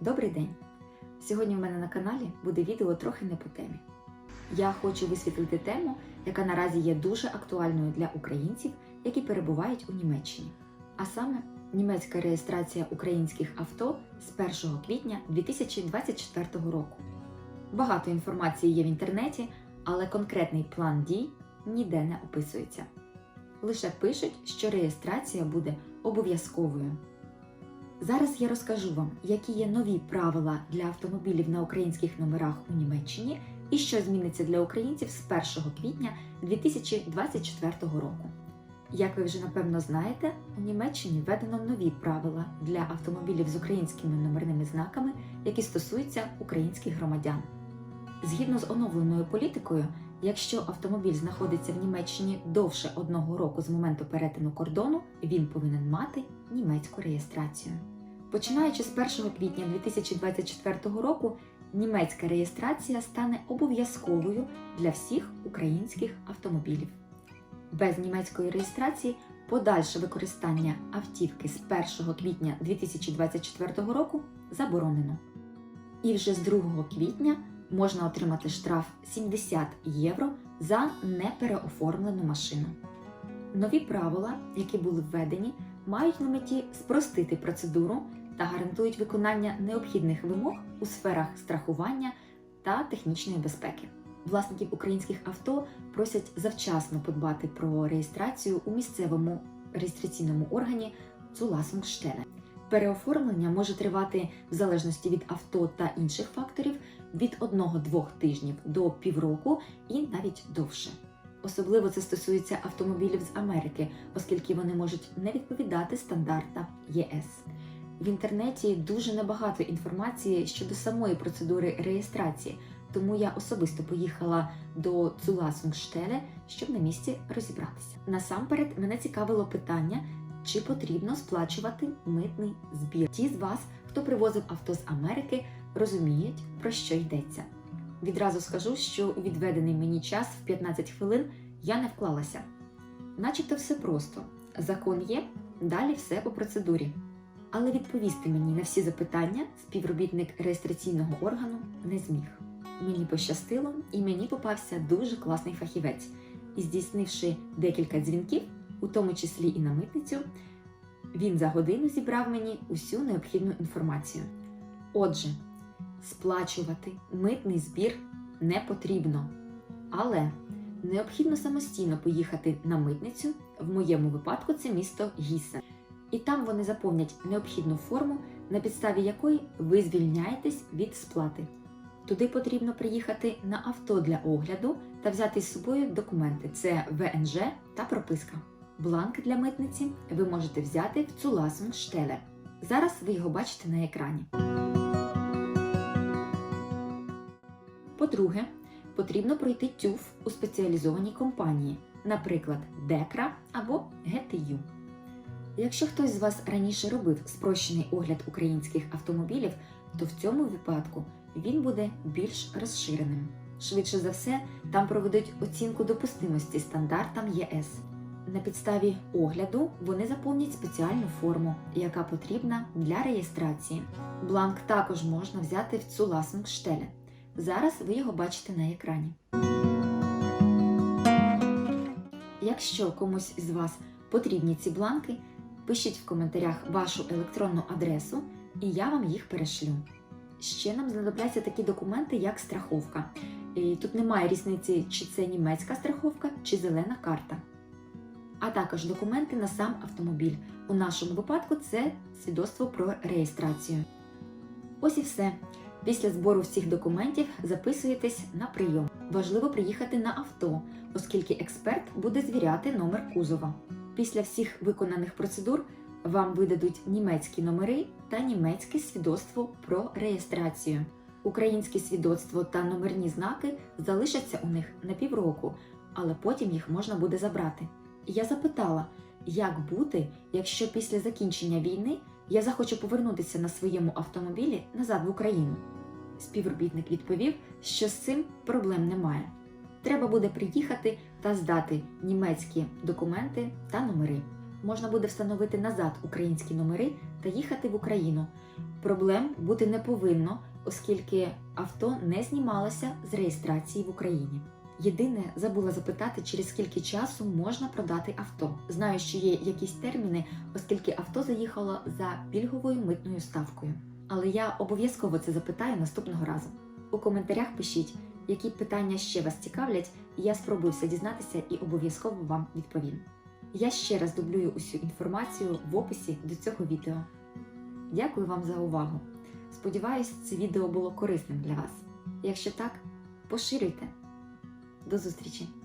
Добрий день! Сьогодні у мене на каналі буде відео трохи не по темі. Я хочу висвітлити тему, яка наразі є дуже актуальною для українців, які перебувають у Німеччині. А саме німецька реєстрація українських авто з 1 квітня 2024 року. Багато інформації є в інтернеті, але конкретний план дій ніде не описується. Лише пишуть, що реєстрація буде обов'язковою. Зараз я розкажу вам, які є нові правила для автомобілів на українських номерах у Німеччині і що зміниться для українців з 1 квітня 2024 року. Як ви вже напевно знаєте, у Німеччині введено нові правила для автомобілів з українськими номерними знаками, які стосуються українських громадян. Згідно з оновленою політикою, якщо автомобіль знаходиться в Німеччині довше одного року з моменту перетину кордону, він повинен мати німецьку реєстрацію. Починаючи з 1 квітня 2024 року, німецька реєстрація стане обов'язковою для всіх українських автомобілів. Без німецької реєстрації подальше використання автівки з 1 квітня 2024 року заборонено. І вже з 2 квітня можна отримати штраф 70 євро за непереоформлену машину. Нові правила, які були введені, мають на меті спростити процедуру та гарантують виконання необхідних вимог у сферах страхування та технічної безпеки. Власників українських авто просять завчасно подбати про реєстрацію у місцевому реєстраційному органі Зуласунгштеле. Переоформлення може тривати в залежності від авто та інших факторів від 1-2 тижнів до півроку і навіть довше. Особливо це стосується автомобілів з Америки, оскільки вони можуть не відповідати стандартам ЄС. В інтернеті дуже небагато інформації щодо самої процедури реєстрації, тому я особисто поїхала до Зуласунгштеле, щоб на місці розібратися. Насамперед мене цікавило питання, чи потрібно сплачувати митний збір. Ті з вас, хто привозив авто з Америки, розуміють, про що йдеться. Відразу скажу, що у відведений мені час в 15 хвилин я не вклалася. Начебто все просто. Закон є, далі все по процедурі. Але відповісти мені на всі запитання співробітник реєстраційного органу не зміг. Мені пощастило, і мені попався дуже класний фахівець. І здійснивши декілька дзвінків, у тому числі і на митницю, він за годину зібрав мені усю необхідну інформацію. Отже, сплачувати митний збір не потрібно, але необхідно самостійно поїхати на митницю. В моєму випадку це місто Гісен. І там вони заповнять необхідну форму, на підставі якої ви звільняєтесь від сплати. Туди потрібно приїхати на авто для огляду та взяти з собою документи: це ВНЖ та прописка. Бланк для митниці ви можете взяти в Цуласунгштеле. Зараз ви його бачите на екрані. По-друге, потрібно пройти тюф у спеціалізованій компанії, наприклад, Декра або ГТЮ. Якщо хтось з вас раніше робив спрощений огляд українських автомобілів, то в цьому випадку він буде більш розширеним. Швидше за все, там проведуть оцінку допустимості стандартам ЄС. На підставі огляду вони заповнять спеціальну форму, яка потрібна для реєстрації. Бланк також можна взяти в Цуласунгштеле. Зараз ви його бачите на екрані. Якщо комусь із вас потрібні ці бланки, пишіть в коментарях вашу електронну адресу, і я вам їх перешлю. Ще нам знадобляться такі документи, як страховка. І тут немає різниці, чи це німецька страховка, чи зелена карта. А також документи на сам автомобіль. У нашому випадку це свідоцтво про реєстрацію. Ось і все. Після збору всіх документів записуєтесь на прийом. Важливо приїхати на авто, оскільки експерт буде звіряти номер кузова. Після всіх виконаних процедур вам видадуть німецькі номери та німецьке свідоцтво про реєстрацію. Українське свідоцтво та номерні знаки залишаться у них на півроку, але потім їх можна буде забрати. Я запитала, як бути, якщо після закінчення війни я захочу повернутися на своєму автомобілі назад в Україну. Співробітник відповів, що з цим проблем немає. Треба буде приїхати та здати німецькі документи та номери. Можна буде встановити назад українські номери та їхати в Україну. Проблем бути не повинно, оскільки авто не знімалося з реєстрації в Україні. Єдине, забула запитати, через скільки часу можна продати авто. Знаю, що є якісь терміни, оскільки авто заїхало за пільговою митною ставкою. Але я обов'язково це запитаю наступного разу. У коментарях пишіть, які питання ще вас цікавлять, я спробую все дізнатися і обов'язково вам відповім. Я ще раз дублюю усю інформацію в описі до цього відео. Дякую вам за увагу. Сподіваюсь, це відео було корисним для вас. Якщо так, поширюйте. До зустрічі!